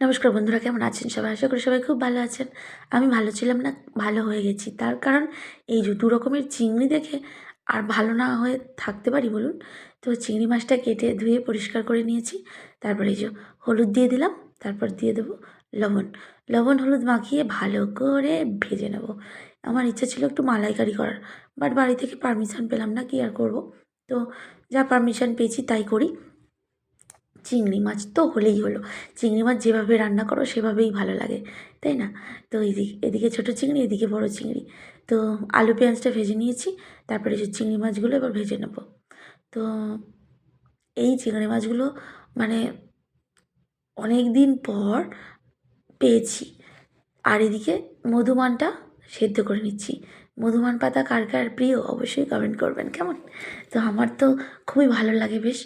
নমস্কার বন্ধুরা, কেমন আছেন সবাই? আশা করি সবাই খুব ভালো আছেন। আমি ভালো ছিলাম না, ভালো হয়ে গেছি। তার কারণ এই যে দু রকমের চিংড়ি দেখে আর ভালো না হয়ে থাকতে পারি বলুন, তো চিংড়ি মাছটা কেটে ধুয়ে পরিষ্কার করে নিয়েছি। তারপরে এই যে হলুদ দিয়ে দিলাম, তারপর দিয়ে দেবো লবণ। লবণ, হলুদ মাখিয়ে ভালো করে ভেজে নেব। আমার ইচ্ছা ছিল একটু মালাইকারি করার, বাট বাড়ি থেকে পারমিশন পেলাম না, কি আর করব? তো যা পারমিশন পেয়েছি তাই করি। চিংড়ি মাছ তো হলেই হলো। চিংড়ি মাছ যেভাবে রান্না করো সেভাবেই ভালো লাগে, তাই না? তো এদিকে এদিকে ছোটো চিংড়ি, এদিকে বড় চিংড়ি। তো আলু পেঁয়াজটা ভেজে নিয়েছি, তারপরে যে চিংড়ি মাছগুলো এবার ভেজে নেব। তো এই চিংড়ি মাছগুলো মানে অনেক দিন পর পেয়েছি। আর এদিকে মধুমানটা সেদ্ধ করে নিচ্ছি। মধুমান পাতা কার কার প্রিয় অবশ্যই কমেন্ট করবেন, কেমন? তো আমার তো খুবই ভালো লাগে বেশ।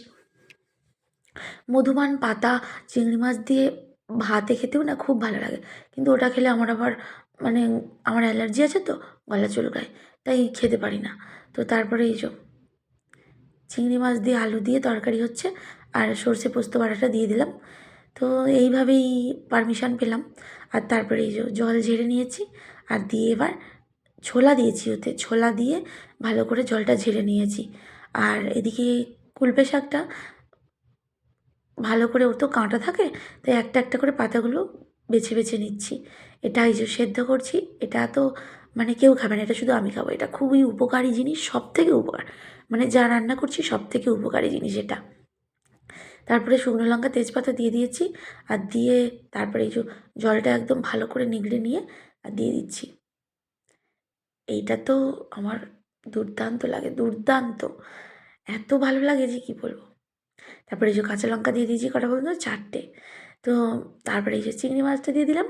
মধুমান পাতা, চিংড়ি মাছ দিয়ে ভাতে খেতেও না খুব ভালো লাগে। কিন্তু ওটা খেলে আমার আবার মানে আমার অ্যালার্জি আছে তো, গলা চুলকায়, তাই খেতে পারি না। তো তারপরে এই যে, চিংড়ি মাছ দিয়ে আলু দিয়ে তরকারি হচ্ছে, আর সর্ষে পোস্ত বাটাটা দিয়ে দিলাম। তো এইভাবেই পারমিশন পেলাম। আর তারপরে এই যে, জল ঝেড়ে নিয়েছি, আর দিয়ে এবার ছোলা দিয়েছি ওতে। ছোলা দিয়ে ভালো করে জলটা ঝেড়ে নিয়েছি। আর এদিকে কুলপে শাকটা ভালো করে ওর তো কাঁটা থাকে, তাই একটা একটা করে পাতাগুলো বেছে বেছে নিচ্ছি। এটা এই যে সেদ্ধ করছি, এটা তো মানে কেউ খাবে না, এটা শুধু আমি খাব। এটা খুবই উপকারী জিনিস সব থেকে উপকার। মানে যা রান্না করছি সব থেকে উপকারী জিনিস এটা। তারপরে শুকনো লঙ্কা, তেজপাতা দিয়ে দিয়েছি, আর দিয়ে তারপরে এই যে জলটা একদম ভালো করে নিগড়ে নিয়ে আর দিয়ে দিচ্ছি। এইটা তো আমার দুর্দান্ত লাগে, দুর্দান্ত। এত ভালো লাগে যে কী বলব? তারপরে এই যে কাঁচা লঙ্কা দিয়ে দিয়েছি কটা বলুন চারটে। তো তারপরে এই যে চিংড়ি মাছটা দিয়ে দিলাম।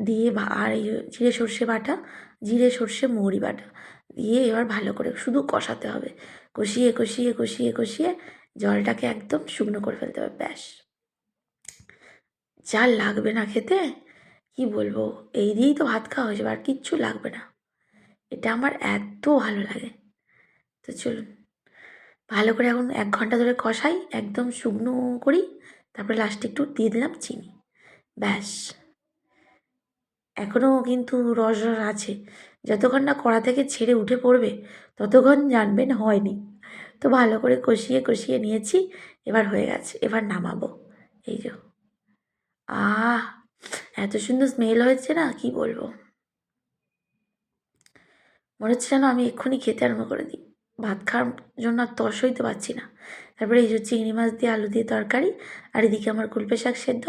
দিয়ে আর এই জিরে সর্ষে বাটা, জিরে সর্ষে মৌরি বাটা দিয়ে এবার ভালো করে শুধু কষাতে হবে। কষিয়ে কষিয়ে কষিয়ে কষিয়ে জলটাকে একদম শুকনো করে ফেলতে হবে, ব্যাস। যা লাগবে না খেতে, কি বলব? এই দিয়েই তো ভাত খাওয়া হয়ে যাবে আর কিচ্ছু লাগবে না। এটা আমার এত ভালো লাগে। তো চলুন। ভালো করে এখন এক ঘণ্টা ধরে কষাই, একদম শুকনো করি, তারপরে লাস্টে একটু দিয়ে দিলাম চিনি। ব্যাস। এখনও কিন্তু রস রস আছে। যতক্ষণ না কড়া থেকে ছেড়ে উঠে পড়বে, ততক্ষণ জানবেন হয়নি। তো ভালো করে কষিয়ে কষিয়ে নিয়েছি, এবার হয়ে গেছে, এবার নামাবো। এই যে। আহ, এত সুন্দর স্মেল হয়েছে না, কি বলব? মনে হচ্ছে যেন আমি এক্ষুনি খেতে আরম্ভ করে দিই। ভাত খাওয়ার জন্য আর তর সইতে পারছি না। তারপরে এই যে চিংড়ি মাছ দিয়ে আলু দিয়ে তরকারি, আর এদিকে আমার কুলপে শাক সেদ্ধ।